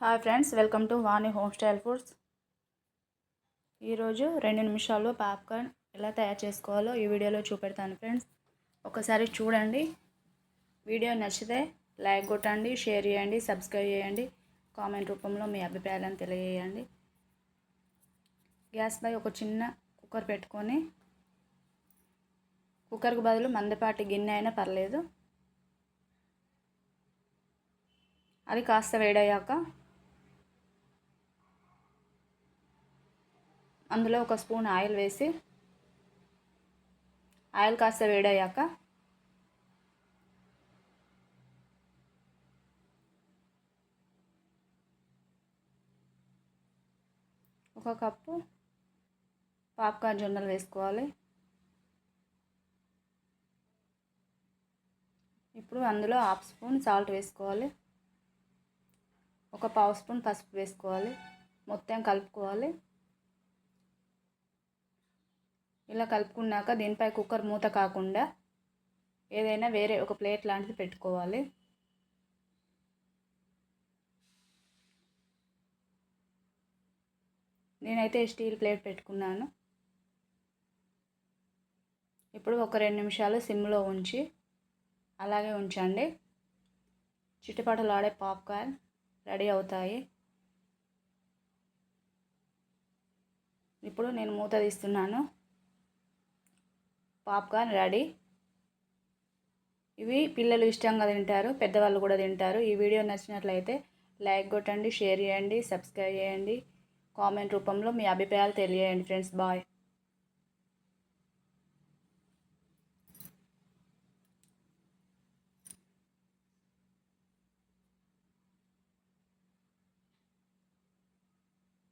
Hi friends welcome to Vani home style foods ఈరోజు రెండు నిమిషాల్లో పాప్కార్న్ ఎలా తయారు చేసుకోవాలో ఈ వీడియోలో చూపెడతాను ఫ్రెండ్స్ ఒకసారి చూడండి. వీడియో నచ్చితే లైక్ కొట్టండి షేర్ చేయండి సబ్స్క్రైబ్ చేయండి కామెంట్ రూపంలో మీ అభిప్రాయాలను తెలియజేయండి. గ్యాస్ పై ఒక చిన్న కుక్కర్ పెట్టుకొని కుక్కర్కు బదులు మందపాటి గిన్నె అయినా పర్లేదు. అది కాస్త వేడయ్యాక అందులో ఒక స్పూన్ ఆయిల్ వేసి ఆయిల్ కాస్త వేడయ్యాక ఒక కప్పు పాప్కార్న్ జొన్నలు వేసుకోవాలి. ఇప్పుడు అందులో హాఫ్ స్పూన్ సాల్ట్ వేసుకోవాలి. ఒక పావు స్పూన్ పసుపు వేసుకోవాలి. మొత్తం కలుపుకోవాలి. ఇలా కలుపుకున్నాక దీనిపై కుక్కర్ మూత కాకుండా ఏదైనా వేరే ఒక ప్లేట్ లాంటిది పెట్టుకోవాలి. నేనైతే స్టీల్ ప్లేట్ పెట్టుకున్నాను. ఇప్పుడు ఒక రెండు నిమిషాలు సిమ్లో ఉంచి అలాగే ఉంచండి. చిట్టుపటలాడే పాప్కార్న్ రెడీ అవుతాయి. ఇప్పుడు నేను మూత తీస్తున్నాను. Popcorn ready. ఇవి పిల్లలు ఇష్టంగా తింటారు పెద్దవాళ్ళు కూడా తింటారు. ఈ వీడియో నచ్చినట్లయితే లైక్ కొట్టండి షేర్ చేయండి సబ్స్క్రైబ్ చేయండి. కామెంట్ రూపంలో మీ అభిప్రాయాలు తెలియజేయండి ఫ్రెండ్స్. బాయ్.